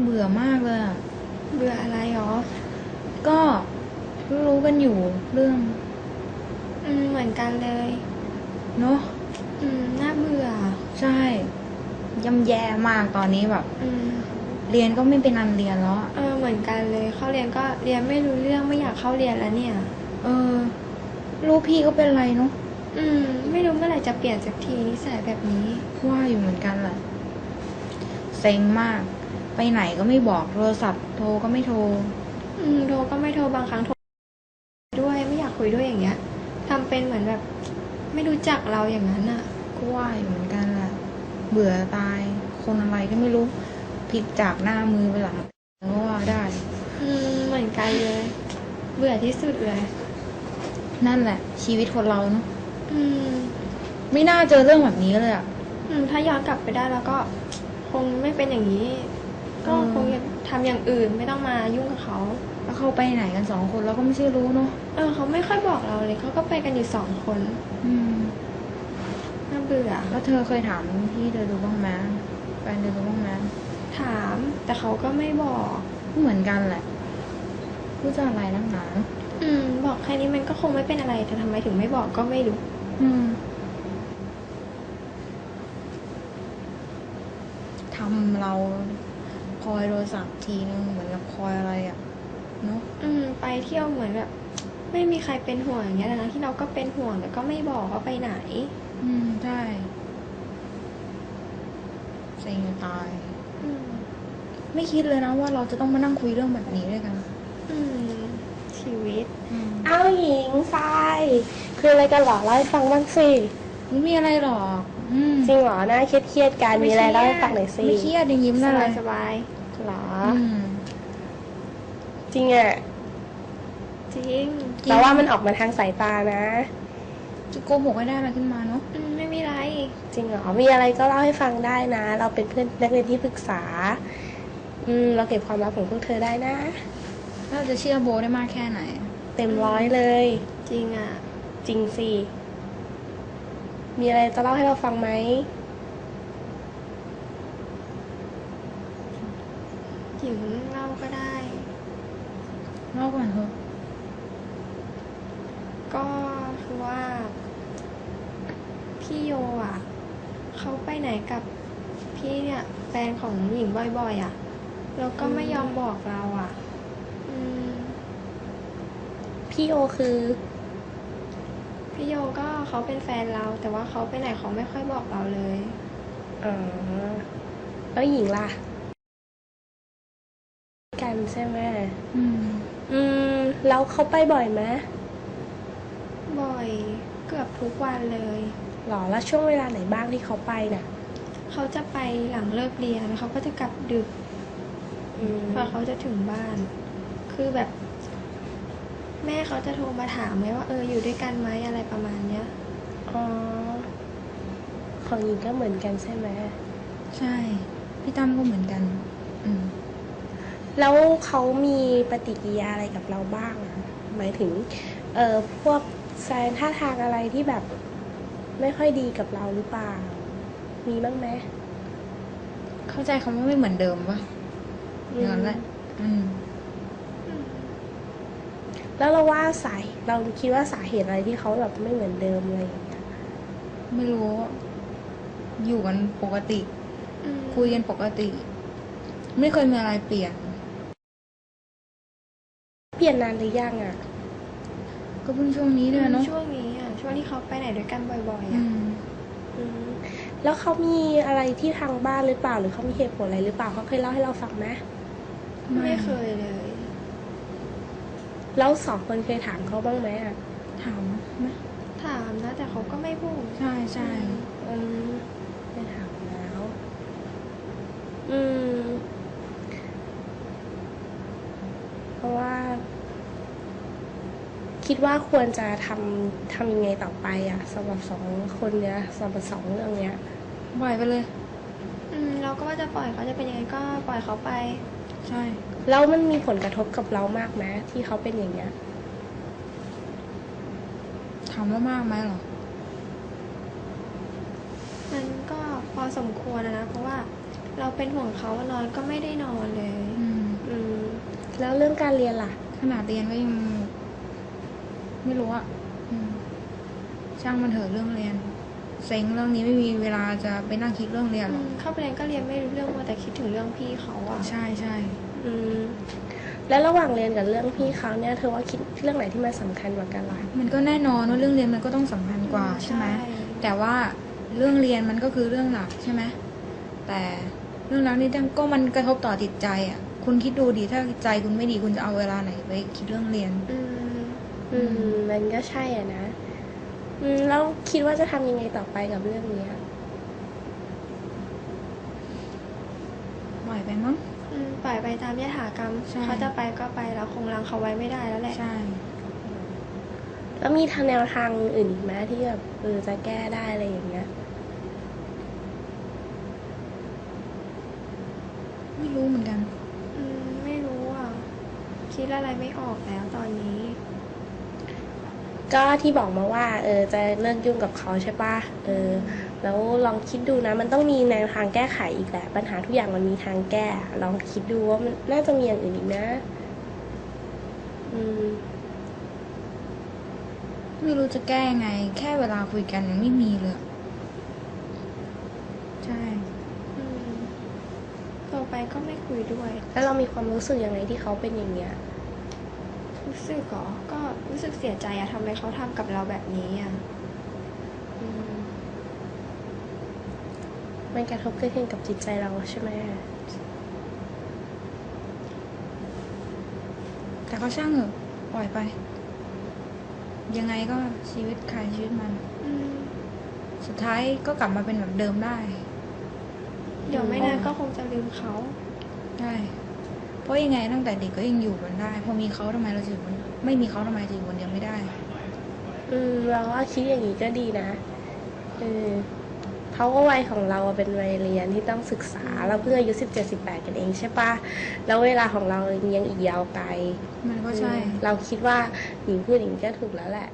เบื่อมากเลยอะเบื่ออะไรหรอ ก็รู้กันอยู่เรื่อง อืมเหมือนกันเลย เนาะอืมน่าเบื่อ ใช่ย่ำแย่มากตอนนี้แบบ อืมเรียนก็ไม่เป็นอันเรียนแล้วอะเออเหมือนกันเลย เข้าเรียนก็เรียนไม่รู้เรื่องไม่อยากเข้าเรียนแล้วเนี่ย เออลูกพี่ก็เป็นไรเนาะอืม ไม่รู้เมื่อไหร่จะเปลี่ยนสักทีนิสัยแบบนี้ ว่าอยู่เหมือนกันแหละเซ็งมาก ไปไหนก็ไม่บอกโทรศัพท์ โทรก็ไม่โทร อืมโทรก็ไม่โทรบางครั้งโทรด้วยไม่อยากคุยด้วยอย่างเงี้ยทำเป็นเหมือนแบบ ไม่รู้จักเราอย่างนั้นอะ ก็ว่าอยู่เหมือนกันแหละเบื่อตาย คนอะไรก็ไม่รู้พลิกจากหน้ามือไปหลังก็ว่าได้ อืมเหมือนกันเลย เบื่อที่สุดเลย นั่นแหละ ชีวิตคนเราเนาะอืม ไม่น่าเจอเรื่องแบบนี้เลยอะ อืม ถ้าย้อนกลับไปได้แล้วก็ คงไม่เป็นอย่างนี้ ก็อืมคงจะทำอย่างอื่นไม่ต้องมายุ่งกับเขาแล้วเขาไปไหนกันสองคนเราก็ไม่ใช่รู้เนาะเออเขาไม่ค่อยบอกเราเลยเขาก็ไปกันอยู่สองคนอืมน่าเบื่อแล้วเธอเคยถามพี่เธอดูบ้างไหมแฟนเธอดูบ้างไหมถามแต่เขาก็ไม่บอกก็เหมือนกันแหละพูดจะอะไรนักหนาอืม บอกแค่นี้มันก็คงไม่เป็นอะไรแต่ทำไมถึงไม่บอกก็ไม่รู้อืมทำเรา คอยโทรศัพท์ทีนึงเหมือนกับคอยอะไรอะเนาะอืม ไปเที่ยวเหมือนแบบ ไม่มีใครเป็นห่วงอย่างเงี้ยนะที่เราก็เป็นห่วงแต่ก็ไม่บอกว่าไปไหน อืมใช่เซ็งจะตาย อืม ไม่คิดเลยนะว่าเราจะต้องมานั่งคุยเรื่องแบบนี้ด้วยกันอืม ชีวิต อืมอ้าวหญิงทรายคืออะไรกันเหรอเล่าให้ฟังบ้างสิไม่มีอะไรหรอกอืม จริงเหรอน่าเครียดเครียดๆกันไม่มีอะไรเครียดเล่าให้ฟังหน่อยสิไม่เครียดยังยิ้มสได้เลบายยสบายเหรออืม จริงอะจริงแต่ว่ามันออกมาทางสายตานะ จะโกหกไม่ได้อะไรขึ้นมาเนาะอืมไม่มีไร จริงเหรอ มีอะไรก็เล่าให้ฟังได้นะ เราเป็นเพื่อนนักเรียนที่ปรึกษา อืม เราเก็บความลับของพวกเธอได้นะเราจะเชื่อโบได้มากแค่ไหน เต็มร้อยเลย จริงอะ จริงสิ มีอะไรจะเล่าให้เราฟังไหม หญิงเล่าก็ได้ เล่าก่อนเถอะก็คือว่า พี่โยอะ เขาไปไหนกับพี่เนี่ยแฟนของหญิงบ่อยๆอะ แล้วก็ไม่ยอมบอกเราอะ อืม พี่โอคือ พี่โยก็เขาเป็นแฟนเรา แต่ว่าเขาไปไหนเขาไม่ค่อยบอกเราเลยอ๋อแล้วหญิงล่ะ กันใช่ไหมอืม อืม แล้วเขาไปบ่อยไหมบ่อยเกือบทุกวันเลยหรอแล้วช่วงเวลาไหนบ้างที่เขาไปน่ะ เขาจะไปหลังเลิกเรียนเขาก็จะกลับดึกอืมพอเขาจะถึงบ้าน คือแบบ แม่เขาจะโทรมาถามไหมว่าเอออยู่ด้วยกันไหมอะไรประมาณเนี้ยอ๋อของหญิงก็เหมือนกันใช่ไหมใช่ พี่ตั้มก็เหมือนกัน อืม แล้วเขามีปฏิกิริยาอะไรกับเราบ้างอะหมายถึง เอ่อพวกแสดงท่าทางอะไรที่แบบ ไม่ค่อยดีกับเราหรือเปล่า มีบ้างไหมเข้าใจคำว่าไม่เหมือนเดิมปะอย่างนั้นแหละอืม แล้วเราว่าสาเหตุเราคิดว่าสาเหตุอะไรที่เขาแบบไม่เหมือนเดิมอะไรอย่างเงี้ยไม่รู้ อยู่กันปกติอืมคุยกันปกติ ไม่เคยมีอะไรเปลี่ยน เปลี่ยนนานหรือยังอะก็เพิ่งช่วงนี้เนี่ยเนาะช่วงนี้อะช่วงที่เขาไปไหนด้วยกันบ่อยๆอือะมอืมแล้วเขามีอะไรที่ทางบ้านหรือเปล่าหรือเขามีเหตุผลอะไรหรือเปล่าเขาเคยเล่าให้เราฟังไหมไม่เคยเลย แล้วสองคนเคยถามเขาบ้างไหมอะถามไหมถามนะ แต่เขาก็ไม่พูด ใช่ใช่อืมไม่ถามแล้ว อืม เพราะว่า คิดว่าควรจะทำทำยังไงต่อไปอะสำหรับสองคนเนี้ยสำหรับสองเรื่องเนี้ย ปล่อยไปเลย อืม เราก็ว่าจะปล่อยเขาจะเป็นยังไงก็ปล่อยเขาไป ใช่ แล้วมันมีผลกระทบกับเรามากไหมที่เขาเป็นอย่างเงี้ยถามว่ามากไหมเหรอ มันก็พอสมควรนะนะ เพราะว่าเราเป็นห่วงเขานอนก็ไม่ได้นอนเลยอืมอืมแล้วเรื่องการเรียนล่ะ ขนาดเรียนก็ยัง ไม่รู้อะอืมช่างมันเถอะเรื่องเรียน เซ็งเรื่องนี้ไม่มีเวลาจะไปนั่งคิดเรื่องเรียนหรอกเข้าไปเรียนก็เรียนไม่รู้เรื่องมาแต่คิดถึงเรื่องพี่เขาอะใช่ใช่อืมแล้วระหว่างเรียนกับเรื่องพี่เขาเนี่ยเธอว่าคิดเรื่องไหนที่มันสำคัญกว่ากันล่ะมันก็แน่นอนว่าเรื่องเรียนมันก็ต้องสำคัญกว่าใช่ไหมแต่ว่าเรื่องเรียนมันก็คือเรื่องหลักใช่ไหมแต่เรื่องรักนี่ก็มันกระทบต่อจิตใจอะคุณคิดดูดิถ้าใจคุณไม่ดีคุณจะเอาเวลาไหนไปคิดเรื่องเรียน อืมอืมมันก็ใช่อะนะอืม แล้วคิดว่าจะทำยังไงต่อไปกับเรื่องเนี้ยปล่อยไปมั้งอืมปล่อยไปตามยถากรรมใช่ เขาจะไปก็ไปเราคงรังเขาไว้ไม่ได้แล้วแหละใช่ แล้วมีทางแนวทางอื่นอีกไหมที่แบบเออจะแก้ได้อะไรอย่างเงี้ย ไม่รู้เหมือนกัน อืมไม่รู้อะ คิดอะไรไม่ออกแล้วตอนนี้ ก็ที่บอกมาว่าเออจะเลิกยุ่งกับเขาใช่ปะเออแล้วลองคิดดูนะ มันต้องมีแนวทางแก้ไขอีกแหละ ปัญหาทุกอย่างมันมีทางแก้ ลองคิดดูว่ามันน่าจะมีอย่างอื่นอีกนะ อืมไม่รู้จะแก้ยังไง แค่เวลาคุยกันยังไม่มีเลย ใช่อืมต่อไปก็ไม่คุยด้วย แล้วเรามีความรู้สึกยังไงที่เขาเป็นอย่างเงี้ย รู้สึกเหรอ ก็รู้สึกเสียใจอะทำไมเขาทำกับเราแบบนี้อะอืมมันกระทบกระเทือนกับจิตใจเราใช่ไหมแต่ก็ช่างเถอะปล่อยไป ยังไงก็ชีวิตใครชีวิตมัน อืมสุดท้ายก็กลับมาเป็นแบบเดิมได้ เดี๋ยวไม่นานก็คงจะลืมเขาใช่เพ ราะยังไงตั้งแต่เด็กก็ยังอยู่กันได้ พอมีเขาทำไมเราจะอยู่คนไม่มีเขาทำไมจะอยู่คนเดียวไม่ได้ อืมเราว่าคิดอย่างนี้ก็ดีนะเออเขาก็วัยของเราอะเป็นวัยเรียนที่ต้องศึกษาเราเพิ่งอายุสิบเจ็ดสิบแปดกันเองใช่ปะแล้วเวลาของเรายังอีกยาวไกล มันก็ใช่อืมเราคิดว่าหญิงพูดอย่างนี้ก็ถูกแล้วแหละ